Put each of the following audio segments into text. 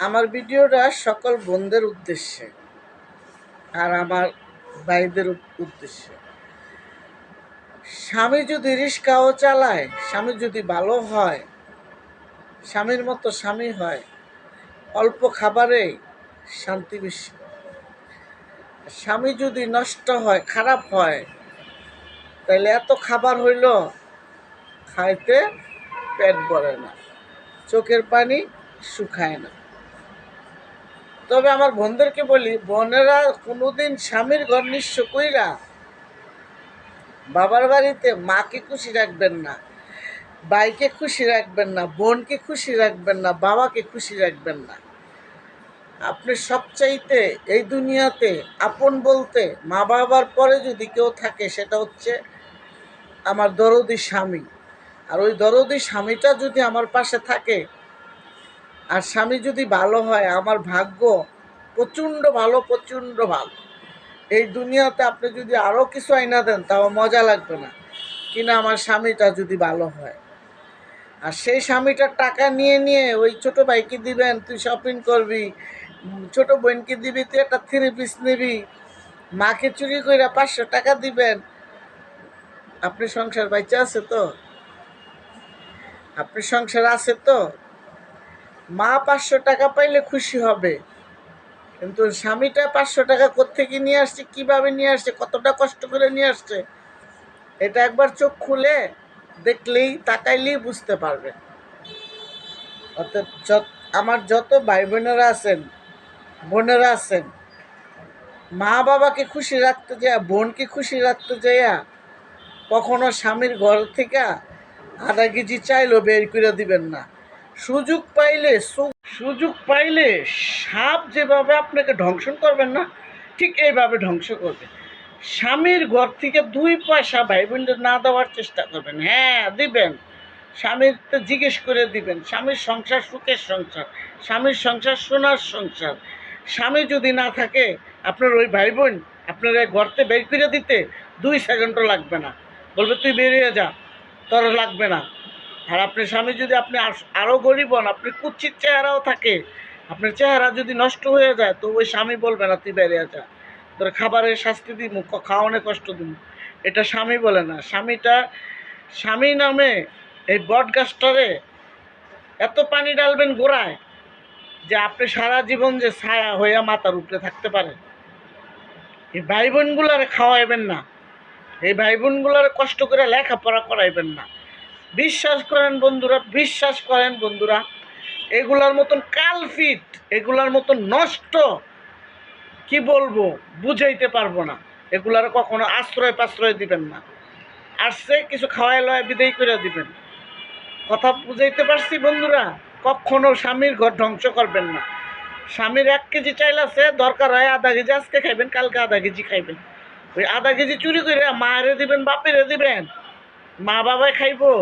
আমার ভিডিওটা সকল বোনদের উদ্দেশ্যে আর আমার ভাইদের উদ্দেশ্যে। স্বামী যদি রিস্কাও চালায়, স্বামী যদি ভালো হয়, স্বামীর মতো স্বামী হয়, অল্প খাবারে শান্তি বেশি স্বামী যদি নষ্ট হয়, খারাপ হয় তাহলে এত খাবার হইল খাইতে পেট ভরে না, চোখের পানি শুকায় না। তবে আমার বোনদেরকে বলি, বোনেরা কোনোদিন স্বামীর ঘর নিঃস্ব কইরা বাবার বাড়িতে মাকে খুশি রাখবেন না, ভাইকে খুশি রাখবেন না, বোনকে খুশি রাখবেন না, বাবাকে খুশি রাখবেন না। আপনি সবচাইতে এই দুনিয়াতে আপন বলতে মা বাবার পরে যদি কেউ থাকে, সেটা হচ্ছে আমার দরদি স্বামী। আর ওই দরদি স্বামীটা যদি আমার পাশে থাকে আর স্বামী যদি ভালো হয়, আমার ভাগ্য প্রচণ্ড ভালো প্রচণ্ড ভালো। এই দুনিয়াতে আপনি যদি আরও কিছু আইনা দেন, তাও মজা লাগবে না। কিনা আমার স্বামীটা যদি ভালো হয়। আর সেই স্বামীটার টাকা নিয়ে নিয়ে ওই ছোট ভাইকে দিবেন, তুই শপিং করবি ছোট বোনকে দিবি, তুই একটা থ্রি পিস নিবি, মাকে চুরি করে পাঁচশো টাকা দিবেন। আপনি সংসার বাইচা আছে তো? আপনি সংসার আছে তো? মা পাঁচশো টাকা পাইলে খুশি হবে। কিন্তু স্বামীটা পাঁচশো টাকা কোত্থেকে নিয়ে আসছে, কীভাবে নিয়ে আসছে, কতটা কষ্ট করে নিয়ে আসছে, এটা একবার চোখ খুলে দেখলেই, তাকাইলেই বুঝতে পারবে। অর্থাৎ আমার যত ভাই বোনেরা আছেন বোনেরা আছেন, মা বাবাকে খুশি রাখতে যায় বোনকে খুশি রাখতে যাইয়া কখনো স্বামীর ঘর থেকে আধা কেজি চাইলেও বের করে দিবেন না। সুযোগ পাইলে সুযোগ পাইলে সাপ যেভাবে আপনাকে ধ্বংসন করবেন না, ঠিক এইভাবে ধ্বংস করবে। স্বামীর ঘর থেকে দুই পয়সা ভাই বোনদের না দেওয়ার চেষ্টা করবেন। হ্যাঁ দিবেন। স্বামীর তো জিজ্ঞেস করে দিবেন, স্বামীর সংসার সুখের সংসার, স্বামীর সংসার সোনার সংসার। স্বামী যদি না থাকে, আপনার ওই ভাই বোন আপনার ঘরতে বের করে দিতে দুই সেকেন্ডও লাগবে না। বলবে, তুই বেরিয়ে যা, তোর লাগবে না। আর আপনার স্বামী যদি আপনি আরও গরিব হন, আপনি কুচ্ছিত চেহারাও থাকে। আপনার চেহারা যদি নষ্ট হয়ে যায়, তো ওই স্বামী বলবে না, তুই বেরিয়ে যা। তোর খাবারের শাস্তি দিব খাওয়ানো কষ্ট দিব এটা স্বামী বলে না। স্বামীটা, স্বামী নামে এই বট গাছটারে এত পানি ডালবেন গোড়ায় যে আপনি সারা জীবন যে ছায়া হইয়া মাথার উপরে থাকতে পারে। এই ভাই বোনগুলারে খাওয়াইবেন না। এই ভাই বোনগুলারে কষ্ট করে লেখাপড়া করাইবেন না। বিশ্বাস করেন বন্ধুরা, বিশ্বাস করেন বন্ধুরা। এগুলার মতন কালফিট এগুলার মতন নষ্ট, কি বলব, বুঝাইতে পারব না। এগুলার কখনো আশ্রয় পাশ্রয় দিবেন না। আসছে, কিছু খাওয়াই লয় বিদায় করে দিবেন। কথা বুঝাইতে পারছি বন্ধুরা? কখনো স্বামীর ঘর ধ্বংস করবেন না। স্বামীর এক কেজি চাইল আছে, দরকার হয় আধা কেজি, আজকে খাইবেন, কালকে আধা কেজি খাইবেন। ওই আধা কেজি চুরি করে মায়েরে দিবেন, বাপেরে দিবেন। মা বাবাই খাইবো।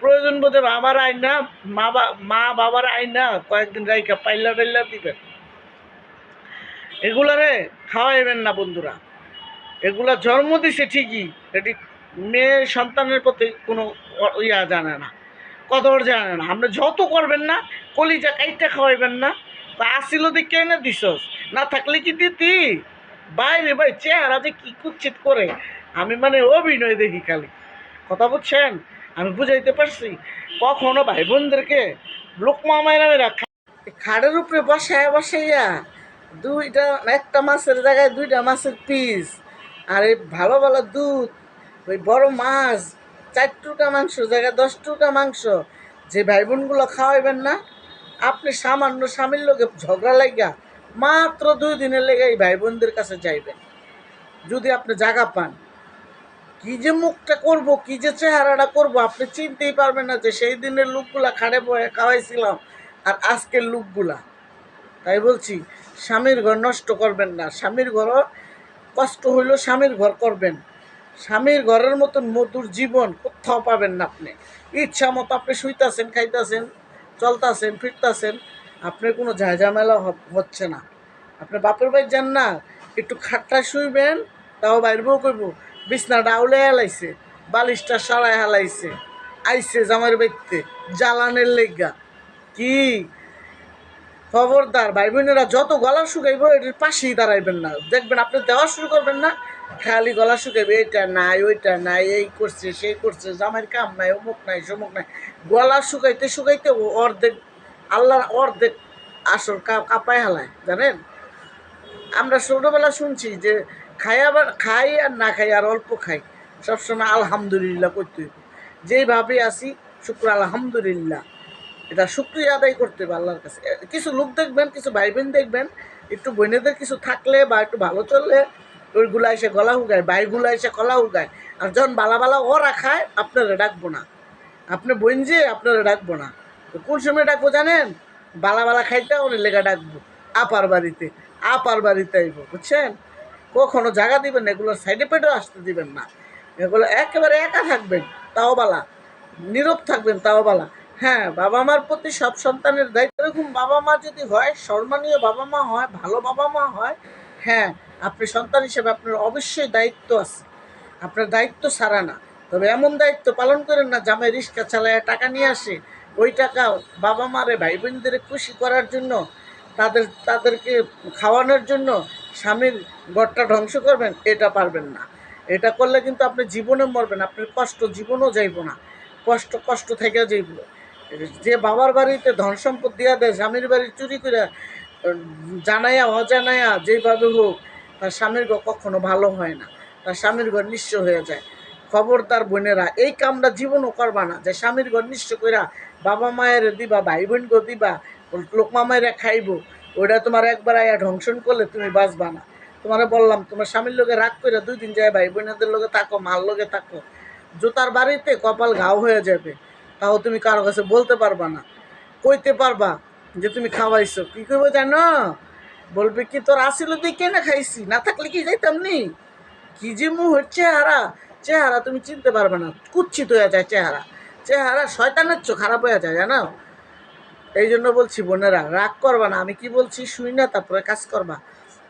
প্রয়োজন বোধে বাবার আইন না, মা মা বাবার আইন না, কয়েকদিন রাইকা পাইলা টাইলা দিবেন এগুলারে খাওয়াইবেন না বন্ধুরা। এগুলা জন্ম দিছে ঠিকই, এটি মেয়ে সন্তানের প্রতি কোনো ইয়া জানে না, কদর জানে না। আপনি যত করবেন না, কলিজা কাইটা খাওয়াইবেন না, তা আসিল দিয়ে কেনে দিছস? না থাকলে কি দিতি? বাইরে ভাই চেহারা যে কি কুচ্ছিত করে, আমি মানে অভিনয় দেখি খালি। কথা বুঝছেন? আমি বুঝাইতে পারছি। কখনো ভাই বোনদেরকে লোকমা মেয়েরা খাড়ের উপরে বসায় বসাইয়া দুইটা, একটা মাছের জায়গায় দুইটা মাছের পিস আর এই ভালো ভালো দুধ, ওই বড় মাছ চার টুকা মাংস জায়গায় দশ টুকা মাংস, যে ভাই বোনগুলো খাওয়াইবেন না, আপনি সামান্য স্বামীর লোকে ঝগড়া লাগিয়া মাত্র দুই দিনের লেগে এই ভাই বোনদের কাছে যাইবেন। যদি আপনি জায়গা পান। কি যে মুখটা করব, কি যে চেহারাটা করব, আপনি চিনতেই পারবেন না যে সেই দিনের লুকগুলা খাড়ে বয়ে খাওয়াইছিলাম আর আজকের লুকগুলা। তাই বলছি, স্বামীর ঘর নষ্ট করবেন না। স্বামীর ঘরও কষ্ট হইল স্বামীর ঘর করবেন। স্বামীর ঘরের মতন মধুর জীবন কোথাও পাবেন না আপনি। ইচ্ছা মতো আপনি শুইতাছেন, খাইতাছেন, চলতাছেন, ফিরতাছেন, আপনার কোনো ঝামেলা হচ্ছে না। আপনি বাপের বাড়ি যান না, একটু খাটটা শুইবেন, তাও বাইরবও করব বিছনা ডাউলে হেলাইছে, বালিশটা সারায় হেলাইছে আইসে জামাইয়ের বাড়িতে, জ্বালানের লেগা। কি? খবরদার ভাই বোনেরা যত গলা শুকাইব, এটার পাশেই দাঁড়াইবেন না। দেখবেন আপনি দেওয়া শুরু করবেন না, খালি গলা শুকাইবে এইটা নাই, ওইটা নাই, এই করছে, সেই করছে, জামাইয়ের কাম নাই, অমুক নাই, সমুক নাই। গলা শুকাইতে শুকাইতে অর্ধেক, আল্লাহর অর্ধেক আসর কাঁপায় হালায়, জানেন? আমরা ছোটোবেলা শুনছি যে খাই আবার, খাই আর না খাই, আর অল্প খাই। সবসময় আলহামদুলিল্লাহ করতে হইব। যেইভাবে আসি শুক্র আলহামদুলিল্লাহ। এটা শুক্রিয়া আদায় করতে হবে আল্লাহর কাছে। কিছু লোক দেখবেন, কিছু ভাই বোন দেখবেন, একটু বোনেদের কিছু থাকলে বা একটু ভালো চললে, ওইগুলা এসে গলা হুগায় বাইগুলা এসে কলা হুগায়। আর যখন বালা বালা ওরা খায়, আপনারা ডাকবো না। আপনি বোন যে, আপনারা ডাকবো না। তো কোন সময় ডাকবো জানেন? বালা বালা খাইতে, ওর লেগা ডাকবো। আপার বাড়িতে আপার বাড়িতে আইব, বুঝছেন? কখনো জায়গা দিবেন না, এগুলো সাইডে পেটেও আসতে দিবেন না। এগুলো একেবারে একা থাকবেন, তাও বালা। নীরব থাকবেন, তাও বালা। হ্যাঁ বাবা মার প্রতি সব সন্তানের দায়িত্ব। এরকম বাবা মা যদি হয়, সম্মানীয় বাবা মা হয়, ভালো বাবা মা হয় হ্যাঁ আপনি সন্তান হিসেবে আপনার অবশ্যই দায়িত্ব আছে। আপনার দায়িত্ব ছাড়া না। তবে এমন দায়িত্ব পালন করেন না, জামাই রিক্সা চালায় টাকা নিয়ে আসে। ওই টাকা বাবা মারে ভাই বোনদের খুশি করার জন্য, তাদের, তাদেরকে খাওয়ানোর জন্য স্বামীর ঘরটা ধ্বংস করবেন, এটা পারবেন না। এটা করলে কিন্তু আপনি জীবনে মরবেন, আপনার কষ্ট জীবনও যাইব না। কষ্ট কষ্ট থেকে যাইব। যে বাবার বাড়িতে ধন সম্পদ দিয়া দেয়, স্বামীর বাড়ি চুরি করে জানাইয়া, অজানাইয়া যেভাবে হোক, তার স্বামীর ঘর কখনো ভালো হয় না। তার স্বামীর ঘর নিঃস্ব হয়ে যায়। খবরদার বোনেরা, এই কামটা জীবনও করবা না যে স্বামীর ঘর নিঃস্ব কইরা বাবা মায়ের দিবা ভাই বোন গো দিবা, লোকমা মায়েরা খাইবো। ওইটা তোমার একবার আয়া ধ্বংসন করলে তুমি বাঁচবা না। তোমারে বললাম, তোমার স্বামীর লোকে রাগ করে দুই দিন যায় ভাই বোনেদের লোকে থাকো, মার লোকে থাকো। জুতার বাড়িতে কপাল ঘাও হয়ে যাবে, তাও তুমি কারও কাছে বলতে পারবা না। কইতে পারবা যে তুমি খাওয়াইছো। কি করব জানো? বলবে কি, তোর আসিল তুই কেনে খাইছি? না থাকলে কি যাইতাম নি? কি যে হচ্ছে চেহারা চেহারা তুমি চিনতে পারবে না। কুচ্ছিত হয়ে যায় চেহারা। চেহারা শয়তানের চোখ খারাপ হয়ে যায়, জানো? এই জন্য বলছি, বোনেরা, রাগ করবা না। আমি কি বলছি, শুই না, তারপরে কাজ করবা।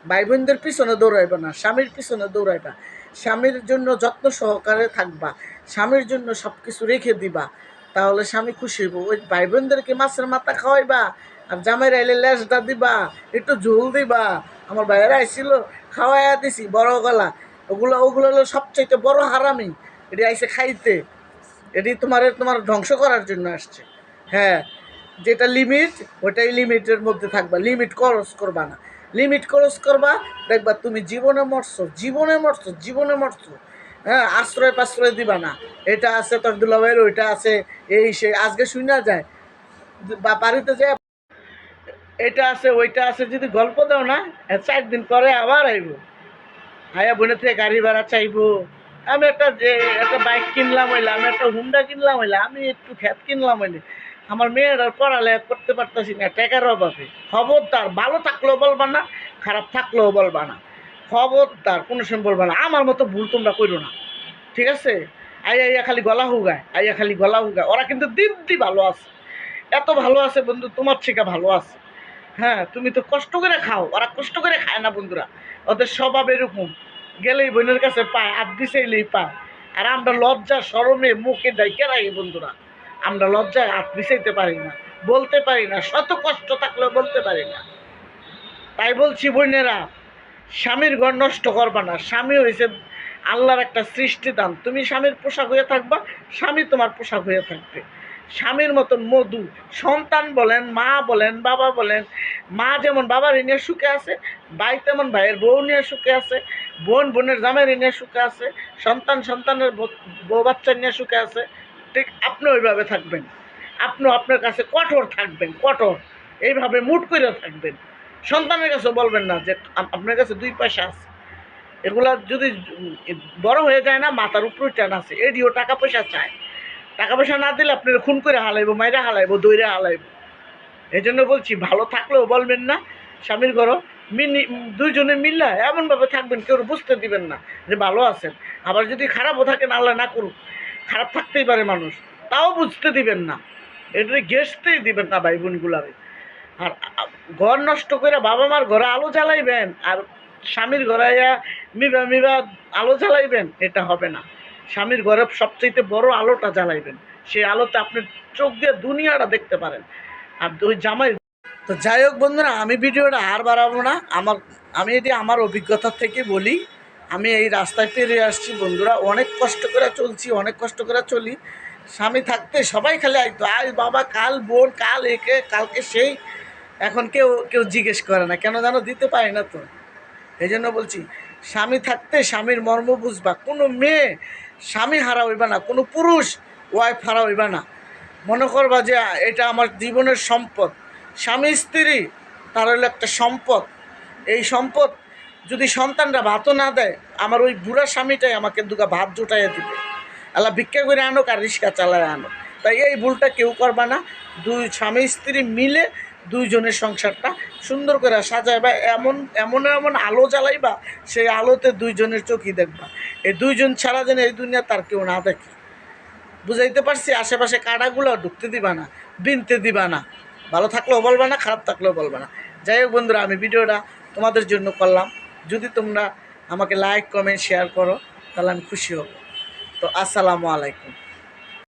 ভাই বোনদের পিছনে দৌড়াইবা না, স্বামীর পিছনে দৌড়াইবা। স্বামীর জন্য যত্ন সহকারে থাকবা, স্বামীর জন্য সব কিছু রেখে দিবা। তাহলে স্বামী খুশি হইব। ওই ভাই বোনদেরকে মাছের মাথা খাওয়াইবা, আর জামাই আইলে লেজটা দিবা, একটু ঝোল দিবা। আমার ভাইয়েরা আইছিল, খাওয়াইয়া দিছি, বড় গলা। ওগুলো ওগুলো হলো সবচাইতে বড় হারামি। এটি আইসে খাইতে। এটি তোমার তোমার ধ্বংস করার জন্য আসছে। হ্যাঁ যেটা লিমিট ওটাই লিমিটের মধ্যে থাকবা। লিমিট ক্রস করবা না। লিমিট ক্রস করবা, দেখবা তুমি জীবনে মরছো জীবনে মরছো জীবনে মরছো। হ্যাঁ আশ্রয় পাশ্রয় দিবা না। এটা আছে তোর দুলাভাইয়ের, ওইটা আছে, এই সে, আজকে শুনা যায়। বা বাড়িতে যায়, এটা আছে, ওইটা আছে, যদি গল্প দাও না এ চার দিন পরে আবার আইব। আয়া বোনের থেকে গাড়ি ভাড়া চাইব। আমি একটা যে, একটা বাইক কিনলাম হইলে আমি একটা হুন্ডা কিনলাম হইলে আমি একটু খ্যাত কিনলাম হইলে আমার মেয়ের পড়ালেখা করতে পারতেছি না, টাকার অভাবে। খবরদার, ভালো থাকলেও বলবা না, খারাপ থাকলেও বলবা না। খবরদার, কোনো সময় বলবা না। আমার মতো ভুল তোমরা করো না। ঠিক আছে? আইয়া আইয়া খালি গলা হুগায়, আইয়া খালি গলা হুগায়। ওরা কিন্তু দিব্যি ভালো আছে। এত ভালো আছে বন্ধু, তোমার থেকে ভালো আছে। হ্যাঁ তুমি তো কষ্ট করে খাও। ওরা কষ্ট করে খায় না বন্ধুরা। ওদের স্বভাব এরকম। গেলেই বোনের কাছে পায়, আর বিছাইলেই পায়। আর আমরা লজ্জা সরমে মুখে ডাইকে রাখি বন্ধুরা। আমরা লজ্জায় হাত মিশাইতে পারি না, বলতে পারি না, শত কষ্ট থাকলেও বলতে পারি না। তাই বলছি, বোনেরা, স্বামীর ঘর নষ্ট করবা না। স্বামী হয়েছে আল্লাহর একটা সৃষ্টি দান তুমি স্বামীর পোশাক হয়ে থাকবা, স্বামী তোমার পোশাক হয়ে থাকবে। স্বামীর মতন মধু, সন্তান বলেন, মা বলেন, বাবা বলেন, মা যেমন বাবার নিয়ে সুখে আছে, ভাই তেমন ভাইয়ের বউ নিয়ে সুখে আছে, বোন, বোনের জামাই নিয়ে সুখে আছে, সন্তান সন্তানের বউ বাচ্চা নিয়ে সুখে আছে ঠিক আপনি ওইভাবে থাকবেন। আপনিও আপনার কাছে কঠোর থাকবেন, কঠোর। এইভাবে মুট করে থাকবেন। সন্তানের কাছে বলবেন না যে আপনার কাছে দুই পয়সা আছে। এগুলা যদি বড় হয়ে যায় না, মাথার উপরে টান আছে। এডিও টাকা পয়সা চায় টাকা পয়সা না দিলে আপনার খুন করে হালাইবো, মাইরা হালাইবো, দইরা হালাইবো। এই জন্য বলছি, ভালো থাকলেও বলবেন না। স্বামীর ঘরও মিনি দুইজনে মিল্লা এমনভাবে থাকবেন, কেউ বুঝতে দিবেন না যে ভালো আছেন। আবার যদি খারাপও থাকেন, আল্লাহ না করুক। খারাপ থাকতেই পারে মানুষ। তাও বুঝতে দিবেন না। এটা গেসতেই দিবেন না ভাই বোনগুলারে আর ঘর নষ্ট করে বাবা মার ঘরে আলো জ্বালাইবেন আর স্বামীর ঘরে মিবা মিবা আলো জ্বালাইবেন, এটা হবে না। স্বামীর ঘরে সবচেয়ে বড় আলোটা জ্বালাইবেন। সেই আলোতে আপনি চোখ দিয়ে দুনিয়াটা দেখতে পারেন। আর ওই জামাই তো যাই হোক বন্ধুরা, আমি ভিডিওটা আর বাড়াবো না। আমার, আমি এটি আমার অভিজ্ঞতা থেকে বলি আমি এই রাস্তায় পেরিয়ে আসছি, বন্ধুরা। অনেক কষ্ট করে চলছি, অনেক কষ্ট করে চলি। স্বামী থাকতে সবাই খালি আইতো আজ বাবা, কাল বোন, কাল একে, কালকে সেই। এখন কেউ কেউ জিজ্ঞেস করে না, কেন জানো দিতে পারে না তো। এই জন্য বলছি, স্বামী থাকতে স্বামীর মর্ম বুঝবা। কোনো মেয়ে স্বামী হারা হইবা না, কোনো পুরুষ ওয়াইফ হারা হইবা না। মনে করবা যে এটা আমার জীবনের সম্পদ। স্বামী স্ত্রী, তার হলো একটা সম্পদ। এই সম্পদ যদি সন্তানরা ভাতও না দেয়, আমার ওই বুড়া স্বামীটাই আমাকে দুগা ভাত জুটাইয়া দিবে। আল্লাহ ভিক্ষা করে আনুক আর রিক্সা চালায় আনুক। তাই এই ভুলটা কেউ করবা না। দুই স্বামী স্ত্রী মিলে দুইজনের সংসারটা সুন্দর করে সাজাইবা। এমন এমন এমন আলো জ্বালাইবা, সেই আলোতে দুইজনের চোখই দেখবা। এই দুইজন ছাড়া যেন এই দুনিয়া তার কেউ না দেখে। বুঝাইতে পারছি, আশেপাশে কাটাগুলো ঢুকতে দিবা না, বিনতে দিবা না। ভালো থাকলেও বলবা না, খারাপ থাকলেও বলবা না। যাই হোক বন্ধুরা, আমি ভিডিওটা তোমাদের জন্য করলাম। যদি তোমরা আমাকে লাইক কমেন্ট শেয়ার করো তাহলে আমি খুশি হব। তো আসসালামু আলাইকুম।